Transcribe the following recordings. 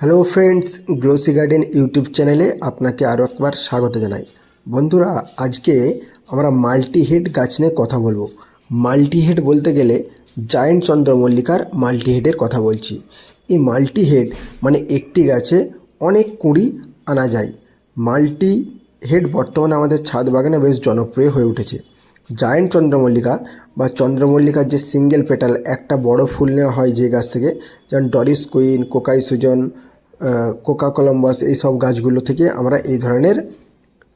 Hello friends glossy garden YouTube চ্যানেলে আপনাকে আরও একবার স্বাগত জানাই। বন্ধুরা, আজকে আমরা মাল্টি হেড গাছ নিয়ে কথা বলব। মাল্টি হেড বলতে গেলে জায়েন্ট চন্দ্রমল্লিকার মাল্টি হেডের কথা বলছি। এই মাল্টি হেড মানে একটি গাছে অনেক কুঁড়ি আনা যায়। মাল্টি হেড বর্তমানে আমাদের ছাদ বাগানে বেশ জনপ্রিয় হয়ে উঠেছে। জায়েন্ট চন্দ্রমল্লিকা বা চন্দ্রমল্লিকার যে সিঙ্গেল পেটাল একটা বড় ফুল নেওয়া হয় যে গাছ থেকে, যেমন ডরিস কুইন কোকাই সুজন কোকা কলম্বাস এই সব গাছগুলো থেকে আমরা এই ধরনের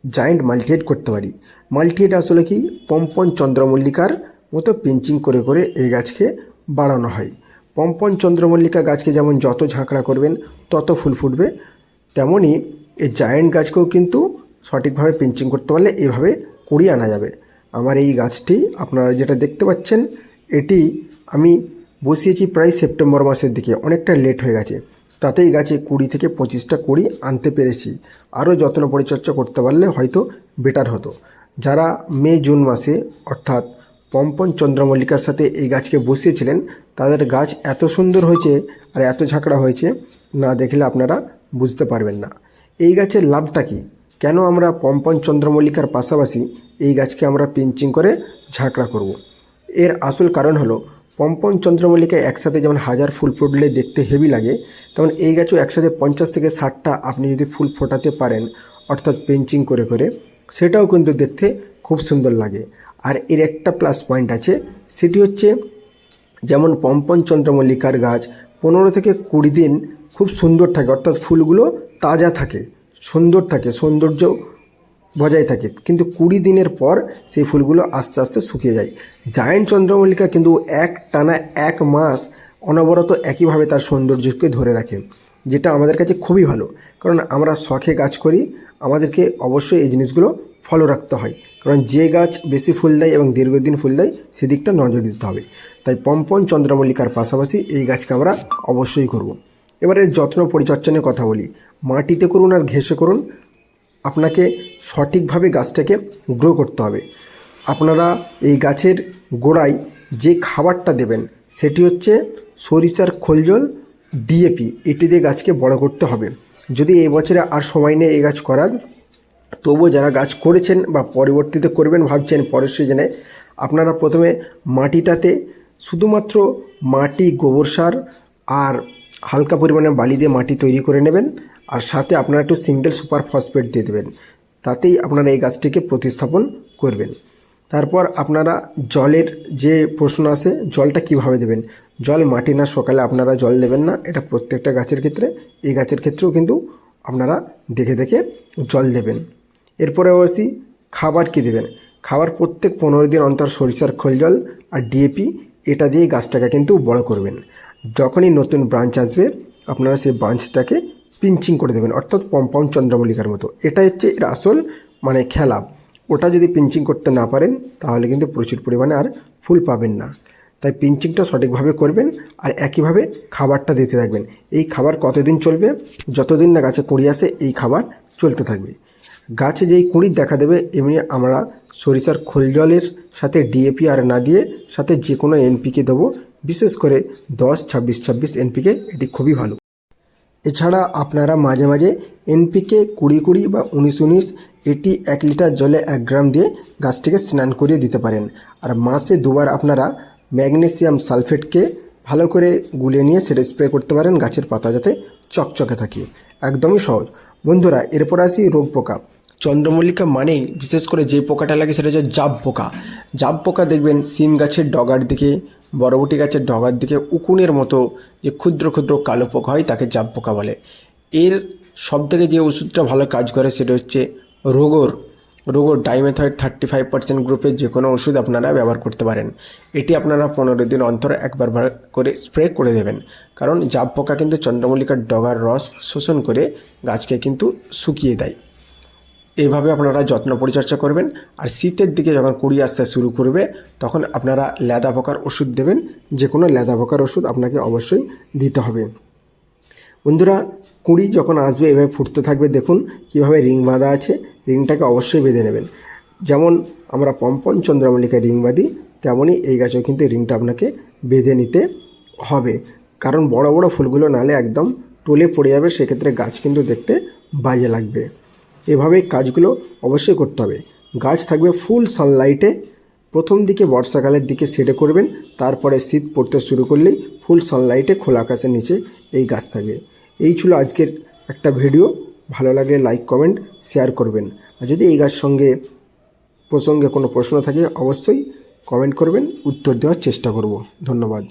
জায়েন্ট মাল্টিহেড করতে পারি। মাল্টিহেড আসলে কি? পম্পন চন্দ্রমল্লিকার মতো পিঞ্চিং করে করে এই গাছকে বাড়ানো হয়। পম্পন চন্দ্রমল্লিকা গাছকে যেমন যত ঝাঁকড়া করবেন, তত ফুল ফুটবে তেমনই এই জায়েন্ট গাছকেও কিন্তু সঠিকভাবে পিঞ্চিং করতে পারলে এভাবে কুড়ি আনা যাবে। আমার এই গাছটি আপনারা যেটা দেখতে পাচ্ছেন, এটি আমি বসিয়েছি প্রায় সেপ্টেম্বর মাসের দিকে, অনেকটা লেট হয়ে গেছে। তাতেই গাছে কুড়ি থেকে পঁচিশটা কুড়ি আনতে পেরেছি। আরও যত্ন পরিচর্যা করতে পারলে হয়তো বেটার হতো। যারা মে, জুন মাসে অর্থাৎ পম্পন চন্দ্রমল্লিকার সাথে এই গাছকে বসিয়েছিলেন, তাদের গাছ এত সুন্দর হয়েছে আর এত ঝাঁকড়া হয়েছে, না দেখলে আপনারা বুঝতে পারবেন না। এই গাছের লাভটা কী? কেন আমরা পম্পন চন্দ্রমল্লিকার পাশাপাশি এই গাছকে আমরা পিঞ্চিং করে ঝাঁকড়া করব। এর আসল কারণ হলো পম্পন চন্দ্রমল্লিকা একসাথে যেমন হাজার ফুল ফুটলে দেখতে হেভি লাগে, তেমন এই গাছও একসাথে পঞ্চাশ থেকে ষাটটা আপনি যদি ফুল ফোটাতে পারেন, অর্থাৎ পেঞ্চিং করে করে, সেটাও কিন্তু দেখতে খুব সুন্দর লাগে। আর এর একটা প্লাস পয়েন্ট আছে, সেটি হচ্ছে যেমন পম্পন চন্দ্রমল্লিকার গাছ পনেরো থেকে কুড়ি দিন খুব সুন্দর থাকে, অর্থাৎ ফুলগুলো তাজা থাকে, সুন্দর থাকে, সৌন্দর্য বজায় থাকে। কিন্তু কুড়ি দিনের পর সেই ফুলগুলো আস্তে আস্তে শুকিয়ে যায়। জায়েন্ট চন্দ্রমল্লিকা কিন্তু এক টানা এক মাস অনবরত একইভাবে তার সৌন্দর্যকে ধরে রাখে, যেটা আমাদের কাছে খুবই ভালো। কারণ আমরা শখে গাছ করি, আমাদেরকে অবশ্যই এই জিনিসগুলো ফলো রাখতে হয়। কারণ যে গাছ বেশি ফুল দেয় এবং দীর্ঘদিন ফুল দেয়, সেদিকটা নজর দিতে হবে। তাই পম্পন চন্দ্রমল্লিকার পাশাপাশি এই গাছকে আমরা অবশ্যই করব। এবার এর যত্ন পরিচর্যা নিয়ে কথা বলি। মাটিতে করুন আর ঘেসে করুন। আপনাকে সঠিকভাবে গাছটাকে গ্রো করতে হবে। আপনারা এই গাছের গোড়ায় যে খাবারটা দেবেন, সেটি হচ্ছে সরিষার খোলজল ডিএপি এটি দিয়ে গাছকে বড় করতে হবে। যদি এই বছরে আর সময় নেই এই গাছ করার, তবুও যারা গাছ করেছেন বা পরবর্তীতে করবেন ভাবছেন পরের সিজনে, আপনারা প্রথমে মাটিটাতে শুধুমাত্র মাটি, গোবর সার আর হালকা পরিমাণে বালি দিয়ে মাটি তৈরি করে নেবেন। আর সাথে আপনারা একটু সিঙ্গেল সুপার ফসফেট দিয়ে দেবেন। তাতেই আপনারা এই গাছটিকে প্রতিস্থাপন করবেন। তারপর আপনারা জলের যে প্রশ্ন আসে জলটা কীভাবে দেবেন? জল মাটি না, সকালে আপনারা জল দেবেন না। এটা প্রত্যেকটা গাছের ক্ষেত্রে, এই গাছের ক্ষেত্রেও কিন্তু আপনারা দেখে দেখে জল দেবেন। এরপরে আসি খাবার কি দেবেন? খাবার প্রত্যেক পনেরো দিন অন্তর সরিষার খোল জল আর ডিএপি এটা দিয়ে গাছটাকে কিন্তু বড় করবেন। যখনই নতুন ব্রাঞ্চ আসবে, আপনারা সেই ব্রাঞ্চটাকে পিঞ্চিং করে দেবেন, অর্থাৎ পম্পাউন্ড চন্দ্রমল্লিকার মতো। এটা হচ্ছে এর আসল মানে খেলা। ওটা যদি পিঞ্চিং করতে না পারেন, তাহলে কিন্তু প্রচুর পরিমাণে আর ফুল পাবেন না। তাই পিঞ্চিংটা সঠিকভাবে করবেন আর একইভাবে খাবারটা দিতে থাকবেন। এই খাবার কতদিন চলবে? যতদিন না গাছে কুঁড়ি আসে, এই খাবার চলতে থাকবে। গাছে যেই কুঁড়ির দেখা দেবে, এমনি আমরা সরিষার খোল জলের সাথে ডিএপি আর না দিয়ে, সাথে যে কোনো এনপিকে দেবো। বিশেষ করে দশ, ছাব্বিশ ছাব্বিশ এনপিকে এটি খুবই ভালো। এছাড়া আপনারা মাঝে মাঝে এনপিকে কুড়ি কুড়ি বা উনিশ উনিশ এটি এক লিটার জলে এক গ্রাম দিয়ে গাছটিকে স্নান করিয়ে দিতে পারেন। আর মাসে দুবার আপনারা ম্যাগনেসিয়াম সালফেটকে ভালো করে গুলিয়ে নিয়ে সেটা স্প্রে করতে পারেন গাছের পাতা যাতে চকচকে থাকে। একদমই সহজ। বন্ধুরা, এরপর আসি রোগ পোকা। চন্দ্রমল্লিকা মানেই বিশেষ করে যে পোকাটা লাগে সেটা হচ্ছে জাব পোকা জাব পোকা দেখবেন সিম গাছের ডগার দিকে বরবটি গাছের ডগার দিকে উকুনের মতো যে ক্ষুদ্র ক্ষুদ্র কালো পোকা হয় তাকে জাব পোকা বলে। এর সবথেকে যে ওষুধটা ভালো কাজ করে সেটা হচ্ছে Rogor. Rogor dimethoate thirty five percent গ্রুপের যে কোনো ওষুধ আপনারা ব্যবহার করতে পারেন। এটি আপনারা পনেরো দিন অন্তর একবার বার করে স্প্রে করে দেবেন। কারণ জাব পোকা কিন্তু চন্দ্রমল্লিকার ডগার রস শোষণ করে গাছকে কিন্তু শুকিয়ে দেয়। এইভাবে আপনারা যত্ন পরিচর্যা করবেন। আর শীতের দিকে যখন কুড়ি আসতে শুরু করবে, তখন আপনারা লেদা পোকার ওষুধ দেবেন। যে কোনো লেদা পোকার ওষুধ আপনাকে অবশ্যই দিতে হবে। বন্ধুরা, কুড়ি যখন আসবে, এভাবে ফুটতে থাকবে, দেখুন কীভাবে রিং বাঁধা আছে। রিংটাকে অবশ্যই বেঁধে নেবেন। যেমন আমরা পম্পন চন্দ্রমল্লিকায় রিং বাঁধি, তেমনই এই গাছেও কিন্তু রিংটা আপনাকে বেঁধে নিতে হবে। কারণ বড় বড় ফুলগুলো নালে একদম টলে পড়ে যাবে, সেক্ষেত্রে গাছ কিন্তু দেখতে বাজে লাগবে। এভাবেই কাজগুলো অবশ্যই করতে হবে। গাছ থাকবে ফুল সানলাইটে প্রথম দিকে বর্ষাকালের দিকে সেটে করবেন, তারপরে শীত পড়তে শুরু করলেই ফুল সানলাইটে খোলা আকাশের নিচে এই গাছ থাকবে। এই ছিল আজকের একটা ভিডিও ভালো লাগলে লাইক কমেন্ট শেয়ার করবেন। আর যদি এই গাছ সঙ্গে প্রসঙ্গে কোনো প্রশ্ন থাকে, অবশ্যই কমেন্ট করবেন। উত্তর দেওয়ার চেষ্টা করব। ধন্যবাদ।